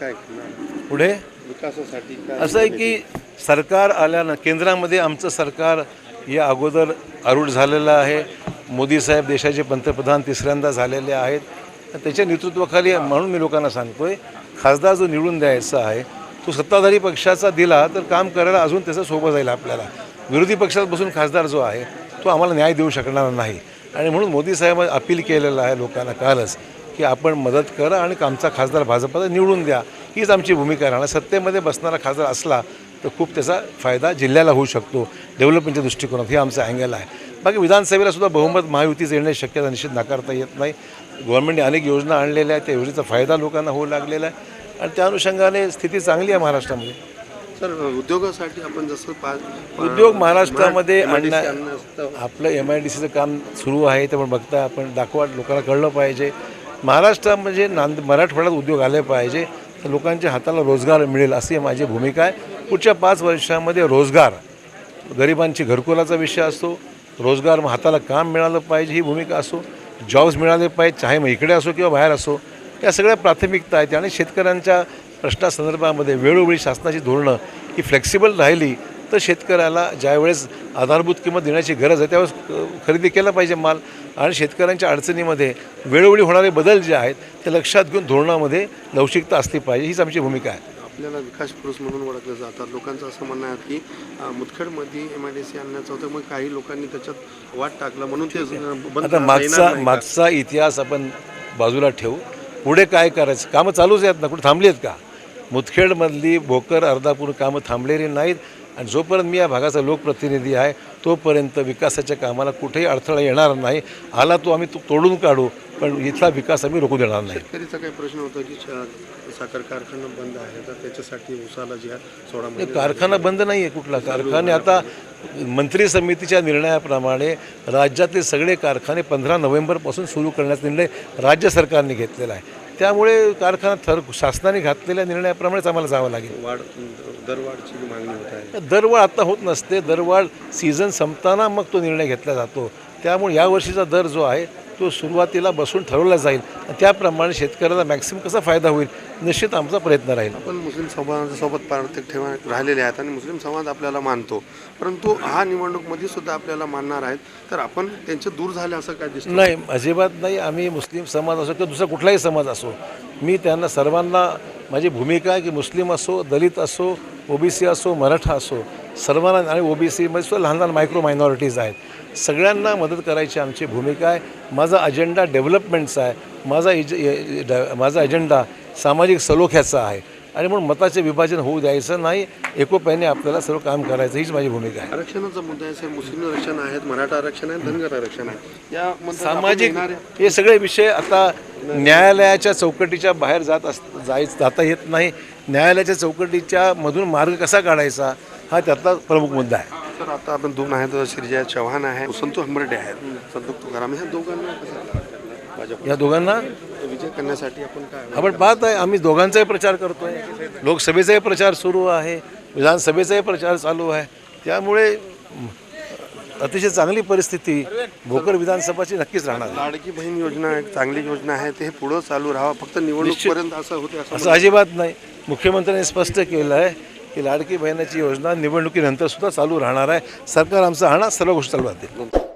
पुढे? विकासासाठी काय असं आहे की सरकार आल्यानं केंद्रामध्ये आमचं सरकार या अगोदर आरूढ झालेलं आहे. मोदी साहेब देशाचे पंतप्रधान तिसऱ्यांदा झालेले आहेत. त्याच्या नेतृत्वाखाली म्हणून मी लोकांना सांगतोय खासदार जो निवडून द्यायचा आहे तो सत्ताधारी पक्षाचा दिला तर काम करायला अजून त्याचा सोपं जाईल आपल्याला. विरोधी पक्षात बसून खासदार जो आहे तो आम्हाला न्याय देऊ शकणार नाही. आणि म्हणून मोदी साहेब अपील केलेलं आहे लोकांना कालच की आपण मदत करा आणि आमचा खासदार भाजपचा निवडून द्या. हीच आमची भूमिका राहणार सत्तेमध्ये बसणारा खासदार असला तर खूप त्याचा फायदा जिल्ह्याला होऊ शकतो. डेव्हलपमेंटच्या दृष्टिकोनात हे आमचं अँगल आहे. बाकी विधानसभेला सुद्धा बहुमत महायुतीचं येण्याची शक्यता निश्चित नाकारता येत नाही. गव्हर्नमेंटने अनेक योजना आणलेल्या आहेत. त्या योजनेचा फायदा लोकांना होऊ लागलेला आहे. आणि त्या अनुषंगाने स्थिती चांगली आहे महाराष्ट्रामध्ये. सर उद्योगासाठी आपण जसं पाच उद्योग महाराष्ट्रामध्ये. आपलं एम आय डी सीचं काम सुरू आहे. ते पण बघता आपण. दाखवा लोकांना कळलं पाहिजे. महाराष्ट्रामध्ये म्हणजे नांद मराठवाड्यात उद्योग आले पाहिजे तर लोकांच्या हाताला रोजगार मिळेल अशी माझी भूमिका आहे. पुढच्या पाच वर्षामध्ये रोजगार गरिबांची घरकुलाचा विषय असतो रोजगार मग हाताला काम मिळालं पाहिजे ही भूमिका असो जॉब्स मिळाले पाहिजे चाहे मग इकडे असो किंवा बाहेर असो या सगळ्या प्राथमिकता आहेत. आणि शेतकऱ्यांच्या प्रश्नासंदर्भामध्ये वेळोवेळी शासनाची धोरणं ही फ्लेक्सिबल राहिली. तर शेतकऱ्याला ज्यावेळेस आधारभूत किंमत देण्याची गरज आहे त्यावेळेस खरेदी केला पाहिजे माल. आणि शेतकऱ्यांच्या अडचणीमध्ये वेळोवेळी होणारे बदल जे आहेत ते लक्षात घेऊन धोरणामध्ये लवचिकता असली पाहिजे हीच आमची भूमिका आहे. आपल्याला विकास पुरुष म्हणून ओळखलं जातात लोकांचं असं म्हणणं आहे की मुदखेडमध्ये एम आय डी सी आणण्याचं होतं मग काही लोकांनी त्याच्यात वाट टाकलं म्हणून ते आता मागचा? मागचा इतिहास आपण बाजूला ठेवू. पुढे काय करायचं? कामं चालूच आहेत ना? कुठे थांबली आहेत का? मुदखेडमधली भोकर अर्धापूर कामं थांबलेली नाहीत. आणि जोपर्यंत मी या भागाचा लोकप्रतिनिधी आहे तोपर्यंत विकासाच्या कामाला कुठेही अडथळा येणार नाही. आला तो आम्ही तो तोडून काढू पण इथला विकास आम्ही रोखू देणार नाही. शेतकरीचा काही प्रश्न होता की साखर कारखाना बंद आहे तर त्याच्यासाठी उसाला जी आहे सोळा महिने कारखाना बंद नाही आहे कुठला. कारखाने आता मंत्री समितीच्या निर्णयाप्रमाणे राज्यातले सगळे कारखाने पंधरा नोव्हेंबरपासून सुरू करण्याचा निर्णय राज्य सरकारने घेतलेला आहे. त्यामुळे कारखाना थर शासनाने घातलेल्या निर्णयाप्रमाणेच आम्हाला जावं लागेल. वाढ दरवाढची जी मागणी होत आहे. दरवाढ आता होत नसते दरवाढ सीझन संपताना मग तो निर्णय घेतला जातो. त्यामुळे या वर्षीचा दर जो आहे तो सुरुवातीला बसून ठरवला जाईल. त्याप्रमाणे शेतकऱ्याला मॅक्सिमम कसा फायदा होईल निश्चित आमचा प्रयत्न राहील. आपण मुस्लिम समाजासोबत प्रार्थक ठेवा राहिलेले आहेत आणि मुस्लिम समाज आपल्याला मानतो. परंतु हा निवडणूकमध्ये सुद्धा आपल्याला मानणार आहेत. तर आपण त्यांचे दूर झाले असं काय दिसतं? नाही अजिबात नाही. आम्ही मुस्लिम समाज असो किंवा दुसरा कुठलाही समाज असो मी त्यांना सर्वांना माझी भूमिका आहे की मुस्लिम असो दलित असो ओबीसी असो मराठा असो सर्वांना आणि ओबीसीमध्ये म्हणजे सुद्धा लहान लहान मायक्रो मायनॉरिटीज आहेत. सगळ्यांना मदत करायची आमची भूमिका आहे. माझा अजेंडा डेव्हलपमेंटचा आहे. माझा इज ड- माझा अजेंडा सामाजिक सलोख्याचा आहे. आणि म्हणून मताचे विभाजन होऊ द्यायचं नाही. एकोप्याने आपल्याला सर्व काम करायचं हीच माझी भूमिका आहे. आरक्षणाचा मुद्दा आहे मुस्लिम आरक्षण आहेत मराठा आरक्षण आहे धनगर आरक्षण आहे या सामाजिक हे सगळे विषय आता न्यायालयाच्या चौकटीच्या बाहेर जात अस जाय जाता येत नाही. न्यायालयाच्या चौकटीच्या मधून मार्ग कसा काढायचा हा त्यातला प्रमुख मुद्दा आहे. तर आता आपण दोन आहेत श्रीजय चव्हाण आहे संतोष हंबर्डे आहेत. संतोष तुकाराम ह्या दोघांना या दोघांना? करण्यासाठी आपण काय आपण पाहत आहे आम्ही दोघांचाही प्रचार करतोय. लोकसभेचाही प्रचार सुरू आहे विधानसभेचाही प्रचार चालू आहे. त्यामुळे अतिशय चांगली परिस्थिती भोकर विधानसभाची नक्कीच राहणार. लाडकी बहीण योजना एक चांगली योजना आहे ते पुढं चालू राहावं फक्त निवडणूक पर्यंत असं होते असं असं अजिबात नाही. मुख्यमंत्र्यांनी स्पष्ट केलं आहे की लाडकी बहिणाची योजना निवडणुकीनंतर सुद्धा चालू राहणार आहे. सरकार आमचं राहणार सर्व गोष्टी चालू राहतील.